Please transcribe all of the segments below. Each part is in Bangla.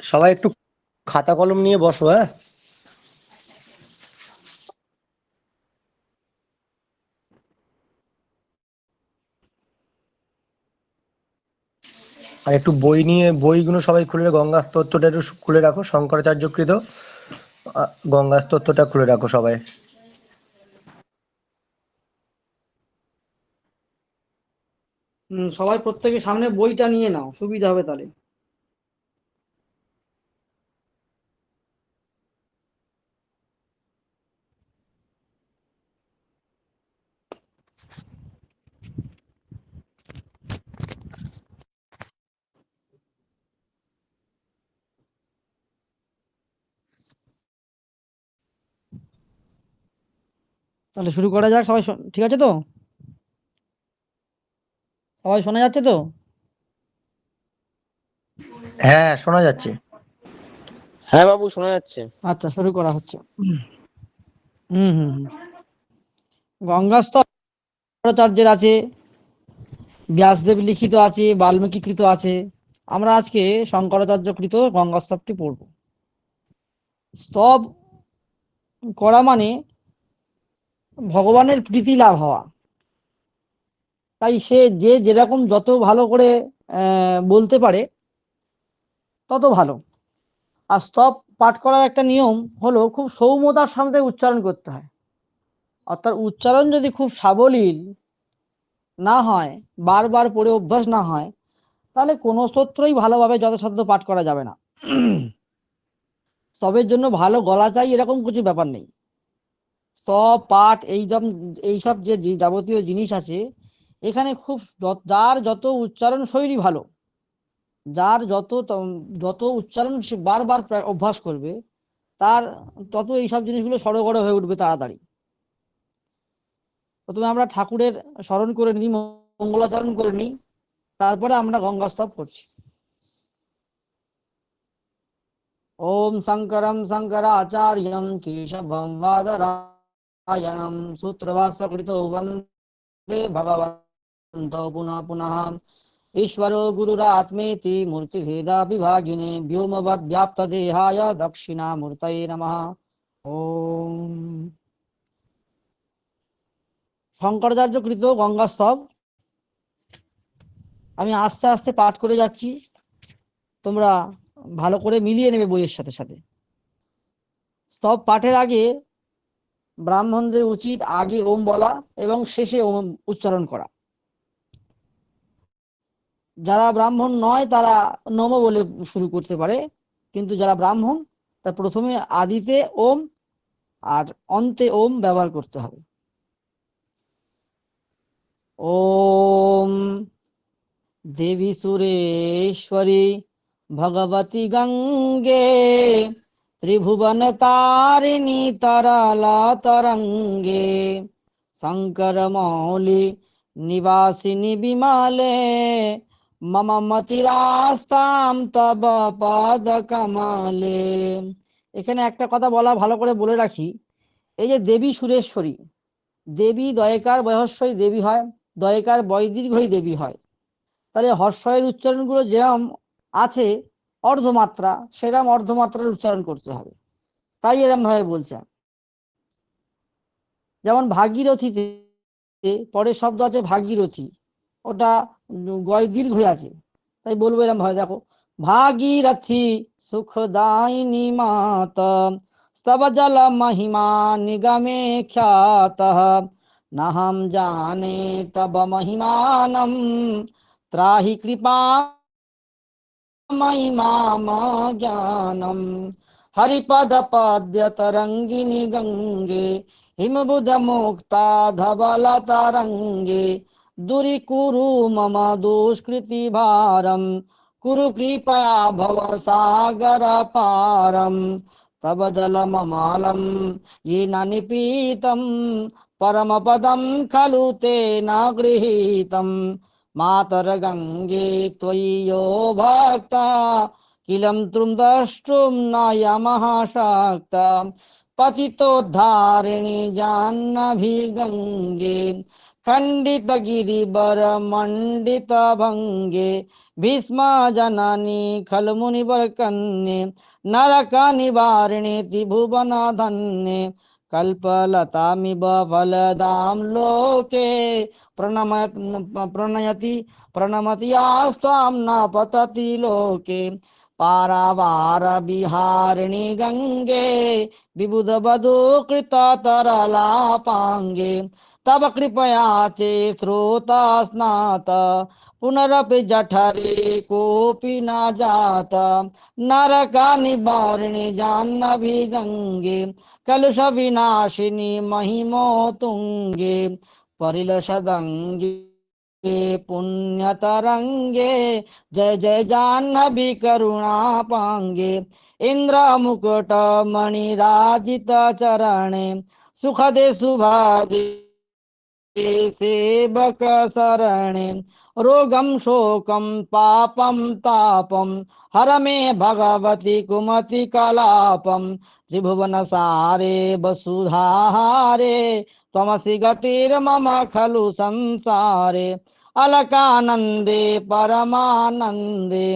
সবাই একটু খাতা কলম নিয়ে বসো হ্যাঁ? আর একটু বই নিয়ে, বইগুলো সবাই খুলে গঙ্গা স্তোত্রটা একটু খুলে রাখো, শঙ্করাচার্যকৃত গঙ্গা স্তোত্রটা খুলে রাখো সবাই। সবাই প্রত্যেকের সামনে বইটা নিয়ে নাও, সুবিধা হবে তাহলে। তাহলে শুরু করা যাক, সবাই ঠিক আছে তো? সবাই শোনা যাচ্ছে তো? হ্যাঁ শোনা যাচ্ছে। হ্যাঁ বাবু শোনা যাচ্ছে। আচ্ছা শুরু করা হচ্ছে। হুম হুম হুম। গঙ্গাস্তরাচার্যের আছে ব্যাসদেব লিখিত আছে বাল্মীকি কৃত আছে। আমরা আজকে শঙ্করাচার্য কৃত গঙ্গাস্তবটি পড়ব। স্তব করা মানে ভগবানের প্রীতি লাভ হওয়া। তাই সে যে যেরকম যত ভালো করে বলতে পারে, তত ভালো। আর স্তব পাঠ করার একটা নিয়ম হলো খুব সৌম্যতার সাথে উচ্চারণ করতে হয়। অর্থাৎ উচ্চারণ যদি খুব সাবলীল না হয়, বারবার পড়ে অভ্যাস না হয়, তাহলে কোনো স্তোত্রই ভালোভাবে যথাসাধ্য পাঠ করা যাবে না। স্তবের জন্য ভালো গলা চাই এরকম কিছু ব্যাপার নেই। স্তব, পাঠ, এইসব এইসব যে যাবতীয় জিনিস আছে এখানে খুব যার যত উচ্চারণ শৈলী ভালো, যার যত যত উচ্চারণ সে বারবার অভ্যাস করবে, তার তত এইসব জিনিসগুলো সড়গড় হয়ে উঠবে তাড়াতাড়ি। প্রথমে আমরা ঠাকুরের স্মরণ করে নিই, মঙ্গলাচরণ করে নিই, তারপরে আমরা গঙ্গাস্তব করছি। ওম শঙ্করম শঙ্করাচার্যম কেশবম বাদরায়ণম সূত্রভাষ্যকৃত বন্দে ভগবন্ত পুনঃ পুনঃ ईश्वरो गुरुरात्मेति मूर्तिभेदा विभागिने व्योमवद् व्याप्तदेहाय दक्षिणामूर्तये नमः ওম শঙ্করাচার্য কৃত গঙ্গাস্তব আমি আস্তে আস্তে পাঠ করে যাচ্ছি তোমরা ভালো করে মিলিয়ে নেবে বইয়ের সাথে সাথে স্তব পাঠের আগে ব্রাহ্মণদের উচিত আগে ওম বলা এবং শেষে ওম উচ্চারণ করা যারা ব্রাহ্মণ নয়, তারা নম বলে শুরু করতে পারে। কিন্তু যারা ব্রাহ্মণ তা প্রথমে আদিতে ওম, আর অন্তে ওম ব্যবহার করতে হবে। ওম দেবী সুরেশ্বরী ভগবতী গঙ্গে ত্রিভুবন তারিণী তরলা তরঙ্গে শঙ্কর মৌলি নিবাসিনী বিমালে মম মতিরাস্তাম তব পদ কমলে এখানে একটা কথা বলা, ভালো করে বলে রাখি। এই যে দেবী সুরেশ্বরী, দেবী দয়কার বয়স্বই দেবী হয়, দয়কার বয়দীর্ঘই দেবী হয়। তাহলে হর্ষয়ের উচ্চারণগুলো যেরকম আছে, অর্ধমাত্রা সেরকম অর্ধমাত্রার উচ্চারণ করতে হবে। তাই এরকম ভাবে বলছে। যেমন ভাগীরথীতে পরের শব্দ আছে ভাগীরথী। ওটা গয় দীর্ঘ আছে তাই বলব এরকম ভাবে, দেখো, ভাগীরথী সুখদায়িনী মাত স্তব জল মহিমা নিগমে খ্যাত নাহম জানে তব মহিমানম, ত্রাহি কৃপা মহিমাম জ্ঞানম হরিপদ পদ্য তরঙ্গিনী গঙ্গে, হিমবুধ মুক্তা ধবল তরঙ্গে दूरीकुरु मम दुष्कृति भारम कुरु कृपया भव सागर पारम तव जलममालं येन निपीतं। परमपदं खलु तेन गृहीतं। मातर्गङ्गे त्वयि यो भक्ता। किलं त्रुं द्रष्टुं नयमः शक्ता पतितोद्धारिणि जाह्नवी खंडित गिरीवर मंडित भंगे भीष्मननी खल मुनि खण्डितगिरिवरमण्डितभङ्गे भीष्मजननि खलमुनिवरकन्ये नरकनिवारिणे मिब फल दाम लोके प्रणम प्रणयति, प्रणमति आस्ताम न पतति लोके पारावार बिहारिणी पारावारविहारिणि गङ्गे तरला पांगे तव कृपया चे श्रोता स्नात पुनरपि जठरे कोऽपि न जात। नरकानिवारिणि जाह्नवी गङ्गे कलुषविनाशिनि महिमो तुङ्गे परिलसदङ्गे पुण्यतरङ्गे जय जय जाह्नवी करुणापाङ्गे इन्द्रमुकुटमणिराजित चरणे, सुखदे सुभागे। सेवक शरणे रोगं शोकं पापं तापं हर मे भगवति कुमति कलापं त्रिभुवनसारे वसुधाहारे त्वमसि गतिर्मम खलु संसारे अलकानन्दे परमानन्दे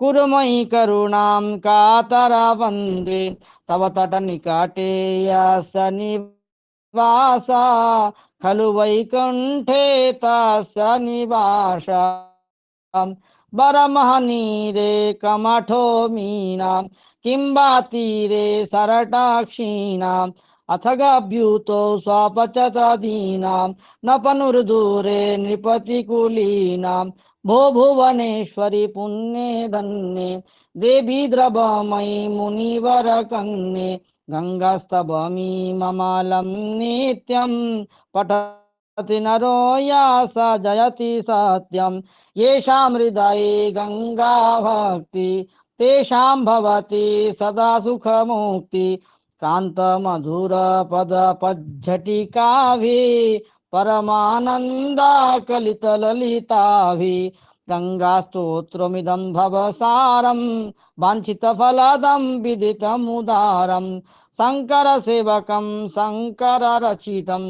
कुरु मयि करुणां कातरा वन्दे तव तटनिकटे यस्य निवासा खलु वैकुण्ठे तस्य निवास वरमहनीरे कमठो मीनां किं वा तीरे सरटाक्षीणाम्। अथ गभ्यूतो स्वपचतदीनां न पनुर्दूरे नृपतिकुलीनां भो भुवनेश्वरि पुण्ये धन्ये। देवी द्रवमयि मुनिवरकन्ये गङ्गास्तवमी ममालं नित्यं पठति नरो या स जयति सत्यं। येषां हृदये गङ्गा भक्ति तेषां भवति सदा सुखमुक्ति। कान्तमधुरपदपज्झटिकाभिः, परमानन्दाकलितललिताभिः गङ्गास्तोत्रमिदं भवसारं वाञ्छितफलदं विदितमुदारं शङ्करसेवकं शङ्कररचितं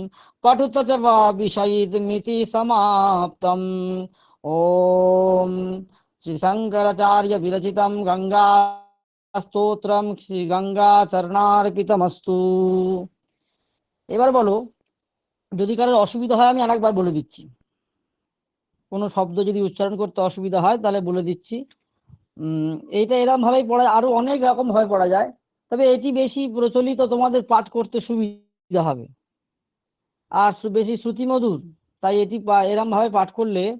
पठुत च वा विषयितमिति समाप्तम् ॐ श्रीशङ्कराचार्यविरचितं गङ्गा স্তোত্রম শ্রী গঙ্গা চরণার্পিতমস্তু এবার বলো যদি কারোর অসুবিধা হয় আমি আরেকবার বলে দিচ্ছি কোনো শব্দ যদি উচ্চারণ করতে অসুবিধা হয়, তাহলে বলে দিচ্ছি। এইটা এরকম ভাবেই পড়া, আরও অনেক রকম ভাবে পড়া যায়। তবে এটি বেশি প্রচলিত, তোমাদের পাঠ করতে সুবিধা হবে। আর বেশি শ্রুতিমধুর, তাই এটি পা- এরম ভাবে পাঠ করলে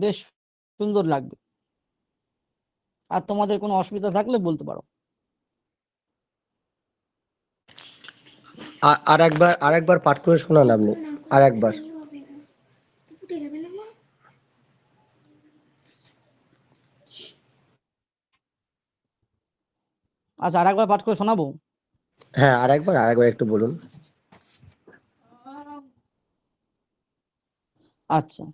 বেশ সুন্দর লাগবে। আর তোমাদের কোনো অসুবিধা থাকলে বলতে পারো। আর একবার আর একবার পাঠ করে শোনান আপনি। আর একবার। আচ্ছা আর একবার পাঠ করে শোনাবো? হ্যাঁ আর একবার আর একবার একটু বলুন। আচ্ছা।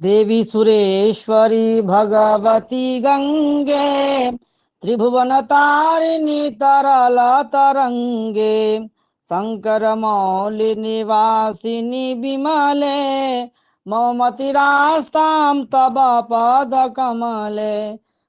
দেবী সুরেশ্বরী ভগবতী গঙ্গে ত্রিভুবন তারিণী তরল তরঙ্গে শঙ্কর মৌলি নিবাসিনী বিমলে মমতিরাস্তাম তব পদ কমলে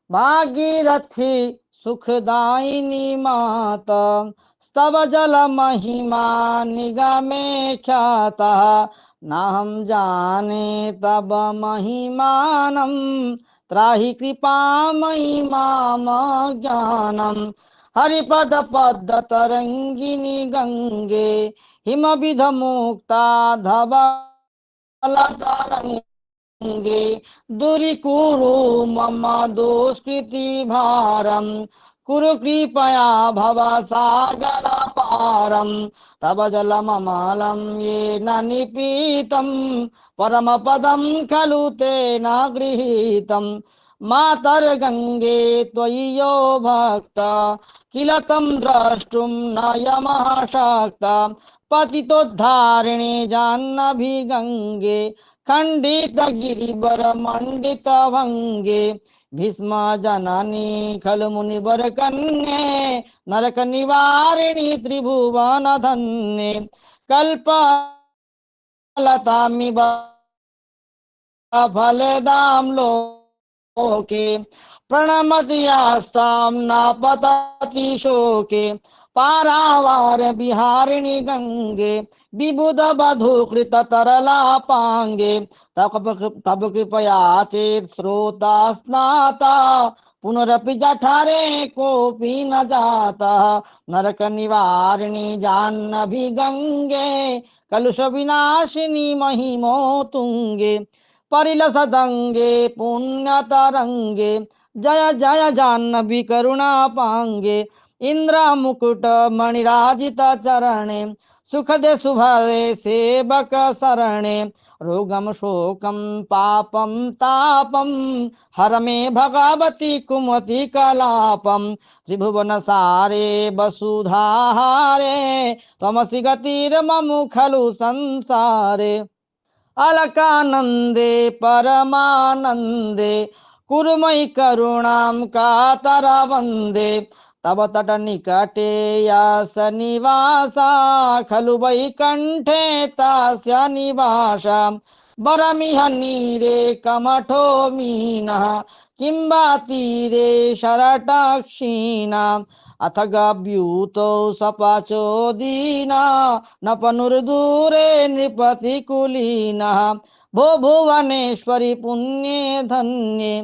ভাগীরথী सुखदायिनी माता, स्तव जल महिमा निगमे ख्याता। हम जाने तब महिमानम, त्राहि कृपा महिमा ज्ञानम हरिपद पद तरंगिनी गंगे हिम विध मुक्ता हिमविधमुक्ता तरंग। दूरीकुरु मम दुष्कृति भारम कुरु कृपया भव सागर पारं। तव जलममलं येन निपीतं। परमपदं खलु तेन गृहीतं। मातर्गङ्गे त्वयि यो भक्त। किल तं द्रष्टुं न यमः पतितोद्धारिणे जाह्नभिगङ्गे खण्डितगिरिवरमण्डितभङ्गे भीष्म जननी खलु मुनिवर कन्ये नरक निवारिणी त्रिभुवन धन्ये कल्प लतामिव फलदां लोके प्रणमति यास्तां न पतति शोके पारावार विहारिणि गङ्गे विबुध तरला पांगे। तब तब कृपया चेत् स्रोता स्नाता, पुनरपि जठरे कोऽपि न जातः। नरक निवारिणि जाह्नवी गङ्गे कलुष विनाशिनी महिमो तुङ्गे परिलसदङ्गे पुण्यतरङ्गे जय जय जाह्नवी करुणापाङ्गे इंद्र मुकुट मणिराजित चरणे, सुखदे सुभा सेवक शरणे रोगम शोकम पापम तापम हर मे भगवती कुमती कलापम, त्रिभुवन सारे वसुधा हे तमसी गतिर ममु खलु संसारे। अलकानंदे परमानंदे कुरमय करुणाम का तरा वंदे తవ తట నికటేయాస నివాస ఖలు వైకంఠే తాస్య నివాస వరమిహ నీరే కమఠో మీన కింబా తీరే శరటాక్షీణ అథ గభ్యూతౌ సపాచో దీన నపనుర్దూరే నృపతి కులీన భో భువనేశ్వరి పుణ్యే ధన్యే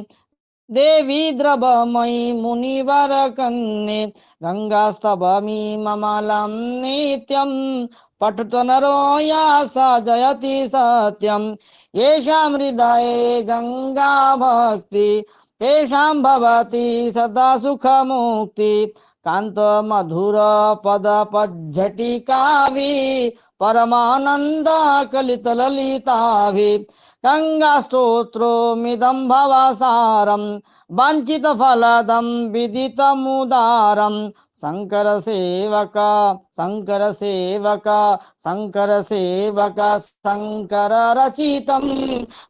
देवी द्रवमयि मुनिवरकन्ने गङ्गास्तभमि ममलं नित्यं पठुतनरो यासा जयति सत्यम्। येषां हृदये गङ्गा भक्ति, तेषां भवति सदा सुखमुक्ति। कान्तमधुरपदपज्झटिकाभि परमानन्दाकलितललिताभि గంగా స్తోత్రోమిదం భవసారం వంచిత ఫలదం విదితముదారం. శంకర సేవక శంకర సేవక శంకర సేవక శంకర రచితం.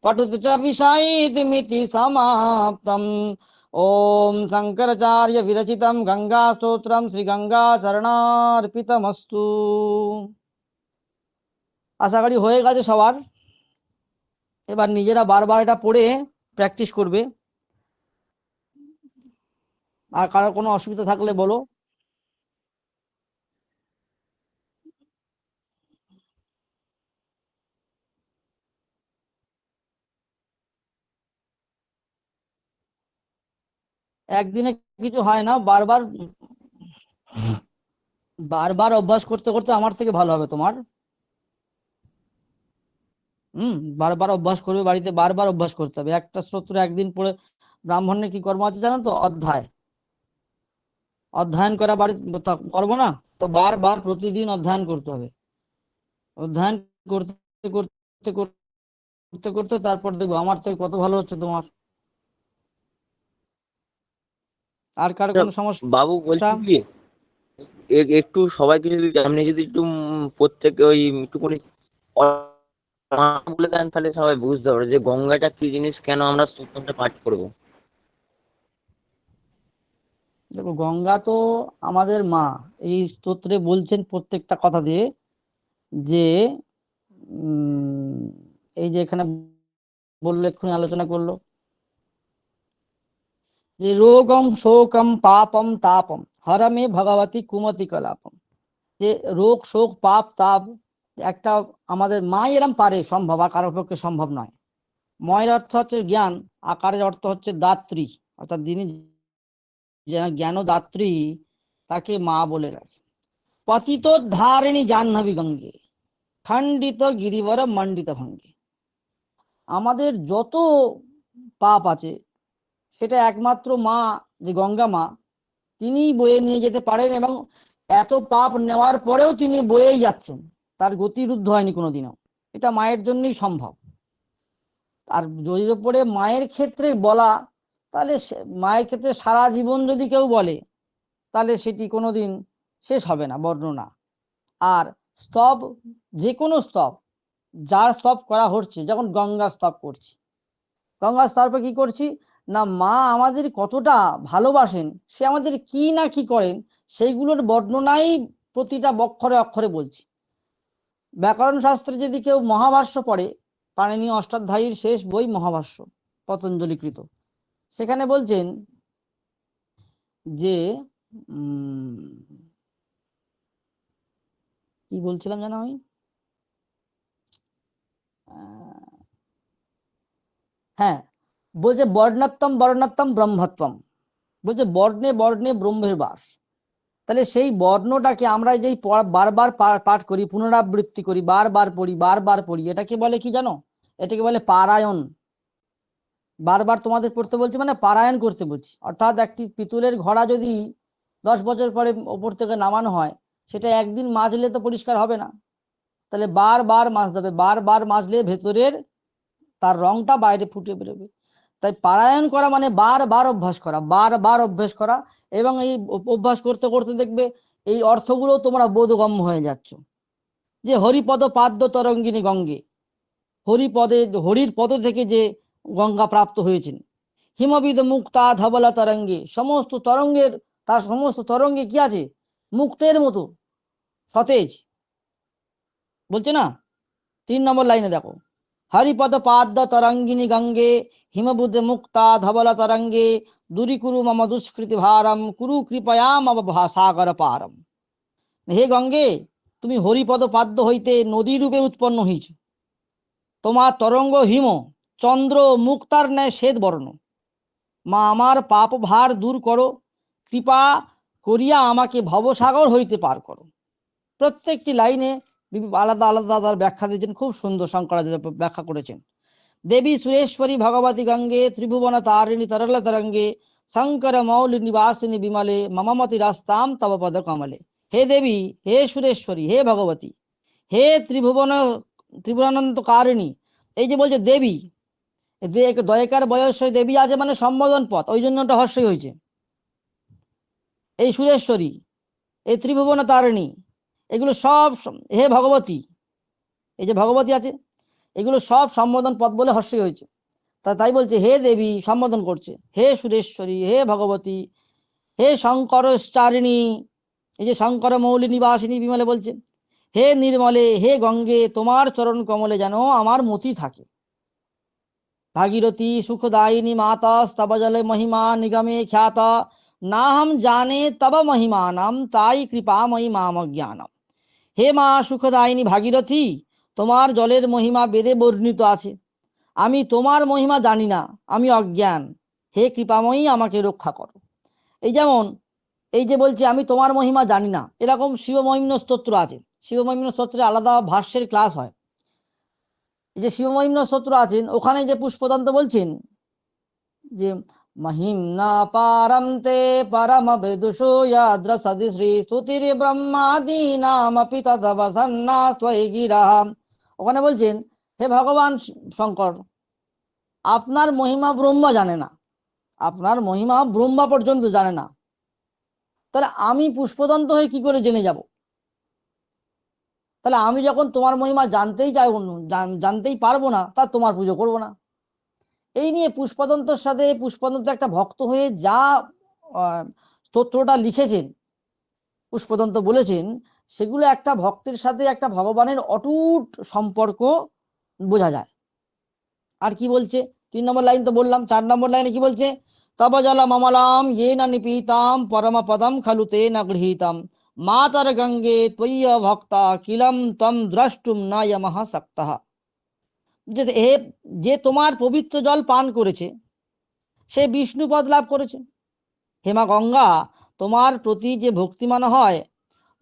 పటుతు చ విషాయితిమితి సమాప్తం. ఓం శంకరాచార్య విరచితం గంగా స్తోత్రం శ్రీ గంగా చరణార్పితమస్తు আশা করি হয়ে গেছে সবার এবার নিজেরা বারবার এটা পড়ে প্র্যাকটিস করবে। আর কারও কোনো অসুবিধা থাকলে বলো। একদিনে কিছু হয় না, বারবার বারবার অভ্যাস করতে করতে আমার থেকে ভালো হবে তোমার। হুম বারবার অভ্যাস করবে বাড়িতে বারবার অভ্যাস করতে হবে। একটা স্তোত্র একদিন পড়ে ব্রাহ্মণের কি কর্ম আছে জানো তো? অধ্যায়। অধ্যয়ন করা বাড়ি করব না? তো বারবার প্রতিদিন অধ্যয়ন করতে হবে। অধ্যয়ন করতে করতে করতে করতে তারপর দেখব আমার থেকে কত ভালো হচ্ছে তোমার। আর কার কোনো সমস্যা? বাবু বলছি কি একটু সবাইকে যদি আপনি যদি একটু প্রত্যেকে ওই একটুখানি বলে দেন তাহলে সবাই বুঝতে পারবে যে গঙ্গাটা কি জিনিস, কেন আমরা স্তোত্রটা পাঠ করব। দেখো, গঙ্গা তো আমাদের মা। এই স্তোত্রে বলছেন প্রত্যেকটা কথা দিয়ে যে এই যে এখানে বলল, এক্ষুনি আলোচনা করল। যে রোগম শোকম পাপম তাপম, হরমে ভগবতী কুমতি কলাপম। যে রোগ, শোক, পাপ, তাপ একটা আমাদের মা এরম পারে সম্ভব, আর কারোর পক্ষে সম্ভব নয়। ময়ের অর্থ হচ্ছে জ্ঞান, আকারের অর্থ হচ্ছে দাত্রী। অর্থাৎ যিনি জ্ঞান দাত্রী তাকে মা বলে রাখে পতিত ধারিণী জাহ্নবী গঙ্গে, খণ্ডিত গিরিবর মণ্ডিত ভঙ্গে। আমাদের যত পাপ আছে, সেটা একমাত্র মা, যে গঙ্গা মা, তিনিই বয়ে নিয়ে যেতে পারেন এবং এত পাপ নেওয়ার পরেও তিনি বয়েই যাচ্ছেন। তার গতিরুদ্ধ হয়নি কোনোদিনও। এটা মায়ের জন্যই সম্ভব। আর যদি ওপরে মায়ের ক্ষেত্রে বলা, তাহলে মায়ের ক্ষেত্রে সারা জীবন যদি কেউ বলে, তাহলে সেটি কোনোদিন শেষ হবে না, বর্ণনা। আর স্তব যে কোনো স্তব, যার স্তব করা হচ্ছে যখন গঙ্গা স্তব করছি। গঙ্গা স্তবে কি করছি? না, মা আমাদের কতটা ভালোবাসেন, সে আমাদের কি না কি করেন, সেইগুলোর বর্ণনাই প্রতিটা বক্ষরে অক্ষরে বলছি। ব্যাকরণ শাস্ত্রে যদি কেউ মহাভাষ্য পড়ে, পাণিনি অষ্টাধ্যায়ীর শেষ বই মহাভাষ্য, পতঞ্জলিকৃত। সেখানে বলছেন যে কি বলছিলাম জানো আমি? হ্যাঁ বলছে বর্ণাত্তম বর্ণাত্তম ব্রহ্মত্বম বলছে বর্ণে বর্ণে ব্রহ্মের বাস। তাহলে সেই বর্ণটাকে আমরা যেই বারবার পাঠ করি, পুনরাবৃত্তি করি, বারবার পড়ি বারবার পড়ি, এটাকে বলে কি জানো? এটাকে বলে পারায়ণ। বারবার তোমাদের পড়তে বলছি মানে পারায়ণ করতে বলছি। অর্থাৎ একটি পিতলের ঘোড়া যদি দশ বছর পরে ওপর থেকে নামানো হয়, সেটা একদিন মাজলে তো পরিষ্কার হবে না। তাহলে বারবার মাজতে হবে, বারবার মাজলে ভেতরের তার রংটা বাইরে ফুটে বেরোবে। তাই পারায়ণ করা মানে বারবার অভ্যাস করা, বারবার অভ্যাস করা এবং এই অভ্যাস করতে করতে দেখবে এই অর্থগুলো তোমরা বোধগম্য হয়ে যাচ্ছ। যে হরিপদ পাদ্য তরঙ্গিনী গঙ্গে, হরিপদে, হরির পদ থেকে যে গঙ্গা প্রাপ্ত হয়েছেন, হিমবিদ মুক্তা ধবলা তরঙ্গে, সমস্ত তরঙ্গের, তার সমস্ত তরঙ্গে কি আছে? মুক্তের মতো, সতেজ, বলছে না? তিন নম্বর লাইনে দেখো। হরিপদ পাদ্য তরঙ্গিনী গঙ্গে হিমবুদ মুক্তা ধবলা তরঙ্গে দূরীকুরু মম দুষ্কৃতি ভারম, কুরু কৃপয়া মম সাগর পারম। হে গঙ্গে, তুমি হরিপদ পাদ্য হইতে নদী রূপে উৎপন্ন হইছ। তোমার তরঙ্গ হিম, চন্দ্র, মুক্তার ন্যায় শ্বেত বর্ণ। মা, আমার পাপ ভার দূর করো। কৃপা করিয়া আমাকে ভবসাগর হইতে পার করো। প্রত্যেকটি লাইনে আলাদা আলাদা তার ব্যাখ্যা দিয়েছেন, খুব সুন্দর শঙ্করাচার্য ব্যাখ্যা করেছেন। দেবী সুরেশ্বরী ভগবতী গঙ্গে, ত্রিভুবন তারিণী তরল তরঙ্গে, শঙ্কর মৌলি নিবাসিনী বিমলে, মমমতি রাস্তাম তব পদ কমলে। হে দেবী, হে সুরেশ্বরী, হে ভগবতী, হে ত্রিভুবন ত্রিভুবনানন্ত কারিণী, এই যে বলছে দেবী দয়কার বয়স দেবী আছে মানে সম্বোধন পথ, ওই জন্য হর্ষই হয়েছে। এই সুরেশ্বরী, এই ত্রিভুবন তারিণী এগুলো সব হে ভগবতী, এই যে ভগবতী আছে, এগুলো সব সম্বোধন পদ বলে হর্ষই হয়েছে। তা তাই বলছে, হে দেবী সম্বোধন করছে, হে সুরেশ্বরী, হে ভগবতী, হে শঙ্করচারিণী এই যে শঙ্কর মৌলি নিবাসিনী বিমলে বলছে, হে নির্মলে, হে গঙ্গে, তোমার চরণ কমলে যেন আমার মতি থাকে। ভাগীরথী, সুখদায়িনী মাতা স্তব জলে মহিমা নিগমে খ্যাত না হম জানে তব মহিমা নাম তাই কৃপাময়ী মাম জ্ঞানম। হে মা সুখদায়িনী ভাগীরথী, তোমার জলের মহিমা বেদে বর্ণিত আছে। আমি তোমার মহিমা জানি না, আমি অজ্ঞান। হে কৃপাময়ী, আমাকে রক্ষা করো। এই যেমন, এই যে বলছি, আমি তোমার মহিমা জানি না, এরকম শিবমহিম্ন স্তোত্র আছে। শিবমহিম্ন স্তোত্রে আলাদা ভাষ্যের ক্লাস হয়। এই যে শিবমহিম্ন স্তোত্র আছেন, ওখানে যে পুষ্পদন্ত বলছেন, যে মহিম্না পারম তে পরম বিদুষো ইয়াদ্র সদি শ্রী স্তুতির ব্রহ্মাদীনামপি তদবসন্না স্বয়ি গিরা ওখানে বলছেন, হে ভগবান শঙ্কর, আপনার মহিমা ব্রহ্মা জানে না। আপনার মহিমা ব্রহ্মা পর্যন্ত জানে না। তাহলে আমি পুষ্পদন্ত হয়ে কি করে জেনে যাব? তাহলে আমি যখন তোমার মহিমা জানতেই চাইব জানতেই পারব না, তা তোমার পুজো করব না। এই নিয়ে পুষ্পদন্তর সাথে পুষ্পদন্ত একটা ভক্ত হয়ে যা স্তোত্রটা লিখেছেন, পুষ্পদন্ত বলেছেন, সেগুলো একটা ভক্তের সাথে একটা ভগবানের অটুট সম্পর্ক বোঝা যায়। আর কি বলছে? তিন নম্বর লাইন তো বললাম, চার নম্বর লাইনে কি বলছে? তব জল মমলাম ইয়ে না নিপীতাম পরম পদম খালু তে না গৃহীতাম। মাতর গঙ্গে ত্বয়্য ভক্তা কিলম তম দ্রষ্টুম না ইয়মহ সক্তঃ। যে হে, যে তোমার পবিত্র জল পান করেছে, সে বিষ্ণু পদ লাভ করেছে। হেমা গঙ্গা, তোমার প্রতি যে ভক্তিমান হয়,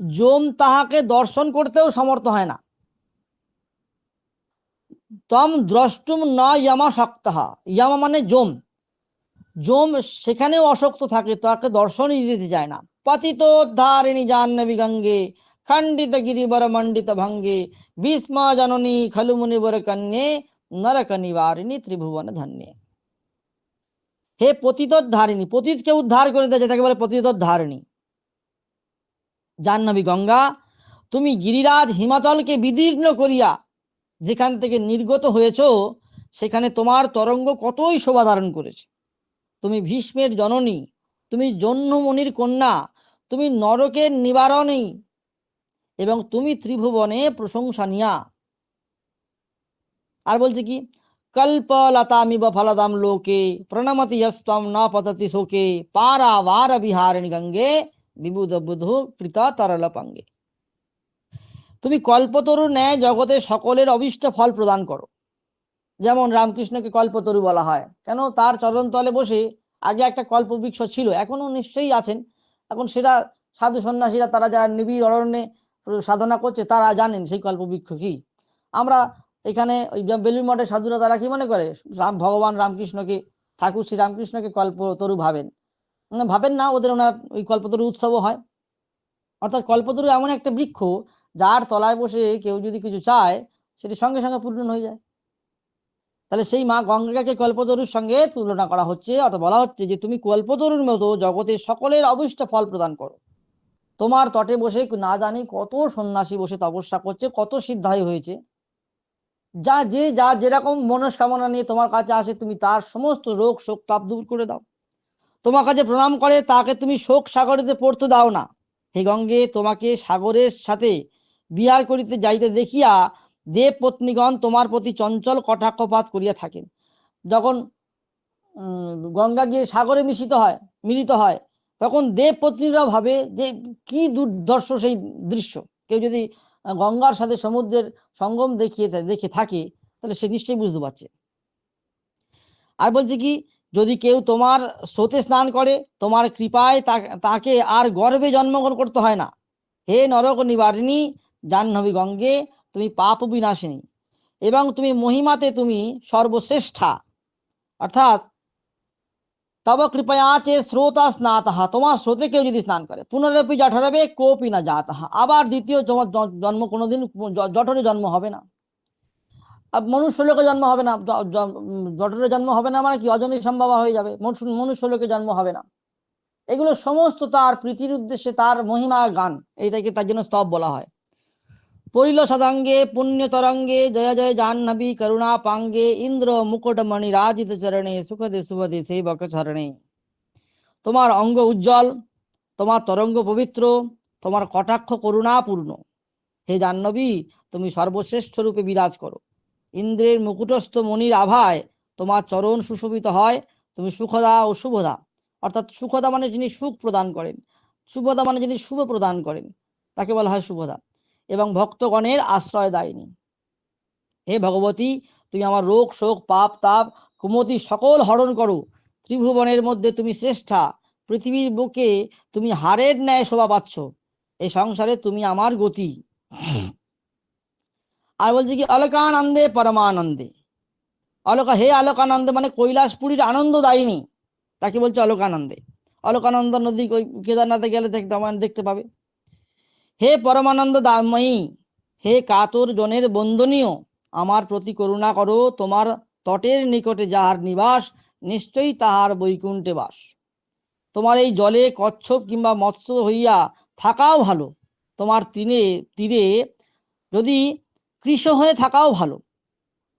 যোম তাহাকে দর্শন করতেও সমর্থ হয় না। তম দ্রষ্টুম ন ইয়ামা শক্তহা ইয়ামা মানে জোম জোম সেখানেও অশক্ত থাকে, তাকে দর্শনই দিতে চায় না। পতিত ধারিণী জাহ্নবী গঙ্গে খণ্ডিত গিরিবর মণ্ডিত ভঙ্গে ভীষ্মা জননী খলু মুনিবর কন্যে নরক নিবারিণী ত্রিভুবন ধন্যে হে পতিতোদ্ধারিণী পতিতকে উদ্ধার করে দিয়েছে তাকে বলে পতিতোদ্ধারিণী জাহ্নবী গঙ্গা তুমি গিরিরাজ হিমাচলকে বিদীর্ণ করিয়া যেখান থেকে নির্গত হয়েছ সেখানে তোমার তরঙ্গ কতই শোভা ধারণ করেছে তুমি ভীষ্মের জননী তুমি জন্মমণির কন্যা তুমি নরকের নিবারণী এবং তুমি ত্রিভুবনে প্রশংসনীয়া আর বলছে কি, কল্পলতামিব ফলদাম লোকে প্রণমতি যস্তম ন পততি শোকে, পারাবার বিহারিণী গঙ্গে, বিবুধ বুধু কৃত তরল পাঙ্গে। তুমি কল্পতরু ন্যায় জগতে সকলের অবিষ্ট ফল প্রদান করো। যেমন রামকৃষ্ণকে কল্পতরু বলা হয়। কেন? তার চরণতলে বসে আগে একটা কল্পবৃক্ষ ছিল এখনও নিশ্চয়ই আছেন। এখন সেটা সাধু সন্ন্যাসীরা, তারা যারা নিবিড় অরণ্যে সাধনা করছে, তারা জানেন সেই কল্পবৃক্ষ কি। আমরা এখানে ওই বেলুর মঠের সাধুরা তারা কি মনে করে? রাম, ভগবান রামকৃষ্ণকে, ঠাকুর শ্রী রামকৃষ্ণকে কল্পতরু ভাবেন। ভাবেন না, ওদের ওনার ওই কল্পতরু উৎসবও হয়। অর্থাৎ কল্পতরু এমন একটা বৃক্ষ, যার তলায় বসে কেউ যদি কিছু চায়, সেটি সঙ্গে সঙ্গে পূর্ণ হয়ে যায়। তাহলে সেই মা গঙ্গাকে কল্পতরুর সঙ্গে তুলনা করা হচ্ছে, অর্থাৎ বলা হচ্ছে যে, তুমি কল্পতরুর মতো জগতের সকলের অবিষ্ট ফল প্রদান করো। তোমার তটে বসে না জানি কত সন্ন্যাসী বসে তপস্যা করছে, কত সিদ্ধাই হয়েছে। যা যে, যা যেরকম মনস্কামনা নিয়ে তোমার কাছে আসে, তুমি তার সমস্ত রোগ শোক তাপ দূর করে দাও। তোমার কাছে প্রণাম করে, তাকে তুমি শোক সাগরেতে পড়তে দাও না। হে গঙ্গে, তোমাকে সাগরের সাথে বিহার করিতে যাইতে দেখিয়া দেব পত্নীগণ তোমার প্রতি চঞ্চল কটাক্ষপাত করিয়া থাকেন। যখন গঙ্গা গিয়ে সাগরে মিশিত হয়, মিলিত হয় তখন দেব পত্নীরাও ভাবে যে কি দুর্ধর্ষ সেই দৃশ্য। কেউ যদি গঙ্গার সাথে সমুদ্রের সঙ্গম দেখিয়ে দেখে থাকে, তাহলে সে নিশ্চয়ই বুঝতে পারছে। আর বলছে কি, যদি কেউ তোমার স্রোতে স্নান করে, তোমার কৃপায় তাকে আর গর্বে জন্মগ্রহণ করতে হয় না। হে নরক নিবারিণী, জাহ্নবী গঙ্গে, তুমি পাপ বিনাশিনী, এবং তুমি মহিমাতে তুমি সর্বশ্রেষ্ঠা। অর্থাৎ তব কৃপয়া চে স্রোতা স্নাতহা তোমার স্রোতে কেউ যদি স্নান করে পুনরপি জঠরবে কোপি না যাতহা আবার দ্বিতীয় তোমার জন্ম কোনোদিন জঠরে জন্ম হবে না মনুষ্য লোকে জন্ম হবে না জঠরে জন্ম হবে না মানে কি অজনী সম্ভাবা হয়ে যাবে মনুষ্য- লোকে জন্ম হবে না এগুলো সমস্ত তার প্রীতির উদ্দেশ্যে তার মহিমা গান এইটাকে তার জন্য স্তব বলা হয় পরিল সদাঙ্গে পুণ্য তরঙ্গে জয় জয় জাহ্নবী করুণা পাঙ্গে ইন্দ্র মুকুটমণি, রাজিত চরণে, সুখদে শুভদে সেবক চরণে। তোমার অঙ্গ উজ্জ্বল, তোমার তরঙ্গ পবিত্র, তোমার কটাক্ষ করুণাপূর্ণ। হে জাহ্নবী, তুমি সর্বশ্রেষ্ঠ রূপে বিরাজ করো। ইন্দ্রের মুকুটস্থ মণির আভায় তোমার চরণ সুশোভিত হয়, তুমি সুখদা ও শুভদা। অর্থাৎ সুখদা মানে যিনি সুখ প্রদান করেন, শুভদা মানে যিনি শুভ প্রদান করেন, তাকে বলা হয় শুভদা। এবং ভক্তগণের আশ্রয় দায়নি। হে ভগবতী, তুমি আমার রোগ, শোক, পাপ, তাপ, কুমতি সকল হরণ করো। ত্রিভুবনের মধ্যে তুমি শ্রেষ্ঠা। পৃথিবীর বুকে তুমি হারের ন্যায় শোভা পাচ্ছ। এই সংসারে তুমি আমার গতি। আর বলছি কি, অলকানন্দে পরমানন্দে। অলকা, হে অলকানন্দে মানে কৈলাসপুরীর আনন্দ দায়িনী। তাকে বলছে অলকানন্দে। অলকানন্দ নদী কেদারনাথে গেলে দেখতে দেখতে পাবে। হে পরমানন্দ দাময়ী, হে কাতর জনের বন্দনীয়, আমার প্রতি করুণা করো, তোমার তটের নিকটে যাহার নিবাস, নিশ্চয়ই তাহার বৈকুণ্ঠে বাস। তোমার এই জলে কচ্ছপ কিংবা মৎস্য হইয়া থাকাও ভালো। তোমার তীরে তীরে যদি কৃষ হয়ে থাকাও ভালো,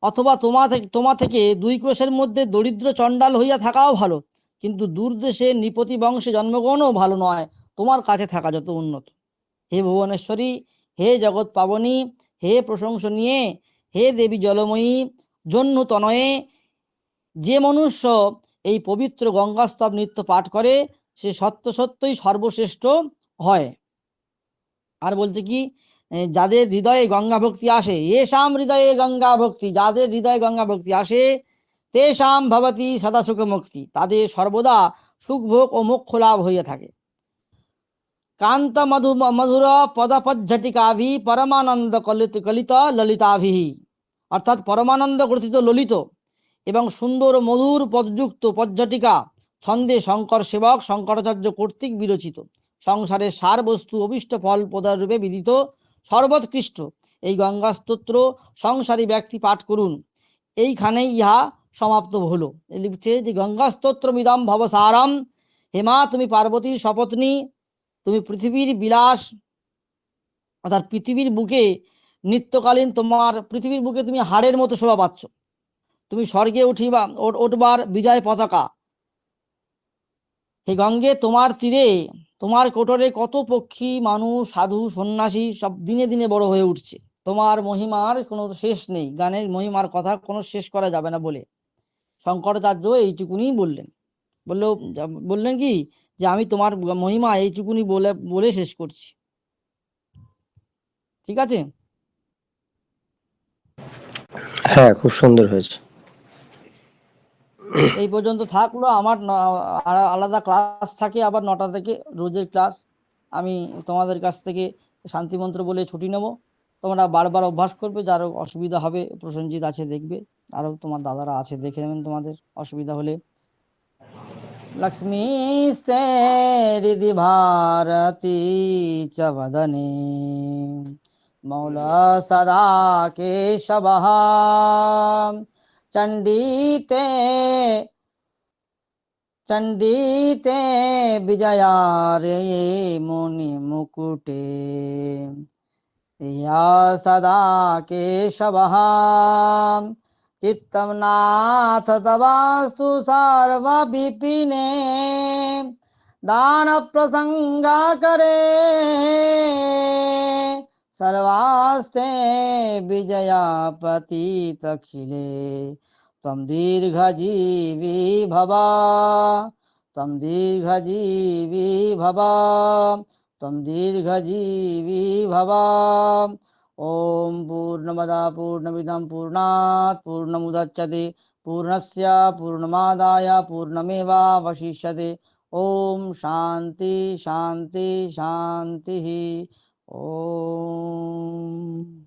অথবা তোমা থেকে তোমা থেকে দুই ক্রোশের মধ্যে দরিদ্র চণ্ডাল হইয়া থাকাও ভালো, কিন্তু দূরদেশে নৃপতি বংশে জন্মগ্রহণও ভালো নয়, তোমার কাছে থাকা যত উন্নত। হে ভুবনেশ্বরী, হে জগৎ পাবনী, হে প্রশংসনীয়, হে দেবী জলময়ী, জন্য তনয়ে। যে মনুষ্য এই পবিত্র গঙ্গাস্তব নৃত্য পাঠ করে, সে সত্য সত্যই সর্বশ্রেষ্ঠ হয়। আর বলছে কি যাদের হৃদয়ে গঙ্গা ভক্তি আসে, এসাম হৃদয়ে গঙ্গা ভক্তি, যাদের হৃদয়ে গঙ্গা ভক্তি আসে তেষাম ভবতি সদা সুখ মুক্তি তাদের সর্বদা সুখ ভোগ ও মোক্ষ লাভ হইয়া থাকে। কান্ত মধু মধুর পদপজ্ঝটিকাভি পরমানন্দ কলিত কলিত ললিতাভি অর্থাৎ পরমানন্দ গ্রথিত ললিত এবং সুন্দর মধুর পদযুক্ত পজ্ঝটিকা ছন্দে শঙ্কর সেবক শঙ্করাচার্য কর্তৃক বিরচিত। সংসারের সার বস্তু অভিষ্ট ফল রূপে বিদিত সর্বোৎকৃষ্ট। এই গঙ্গা স্তোত্র সংসারী ব্যক্তি পাঠ করুন। এইখানেই ইহা সমাপ্ত হলো। লিখছে যে, গঙ্গা স্তোত্র মিদম ভবসারাম। হেমা, তুমি পার্বতীর শপথনি তুমি পৃথিবীর বিলাস অর্থাৎ পৃথিবীর বুকে নিত্যকালীন তোমার, পৃথিবীর বুকে তুমি হাড়ের মতো শোভা পাচ্ছ। তুমি স্বর্গে উঠিবা ও- উঠবার বিজয় পতাকা। হে গঙ্গে, তোমার তীরে, তোমার কোটরে কত পক্ষী মানুষ, সাধু, সন্ন্যাসী সব দিনে দিনে বড় হয়ে উঠছে। তোমার মহিমার কোনো শেষ নেই। গানের মহিমার কথা কোনো শেষ করা যাবে না বলে শঙ্করাচার্য এইটুকুনি বললেন। বলল বললেন কি যে আমি তোমার মহিমা এইটুকুনি বলে বলে শেষ করছি। ঠিক আছে? হ্যাঁ খুব সুন্দর হয়েছে। এই পর্যন্ত থাকল। আমার আলাদা ক্লাস থাকে আবার নটা থেকে রোজের ক্লাস। আমি তোমাদের কাছ থেকে শান্তিমন্ত্র বলে ছুটি নেব। তোমরা বারবার অভ্যাস করবে যার অসুবিধা হবে প্রসেনজিৎ আছে দেখবে। আরও তোমার দাদারা আছে দেখে নেবেন তোমাদের অসুবিধা হলে। लक्ष्मी से हृदि भारती च वदने। मौल सदा केशवः। चण्डीते रे मुनि मुकुटे या सदा केशव। चित्तम नाथ तवास्तु सार्वा विपिने दान प्रसंगा करे। सर्वास्ते विजया प्रतीत खिले तम दीर्घ जीवी भवा। तम दीर्घ जीवी भवा। तम दीर्घ जीवी भवा। ॐ पूर्णमदा पूर्णमिदं पूर्णात् पूर्णमुदच्यते पूर्णस्य पूर्णमादाय पूर्णमेवावशिष्यते। ॐ शान्ति शान्ति शान्तिः। ॐ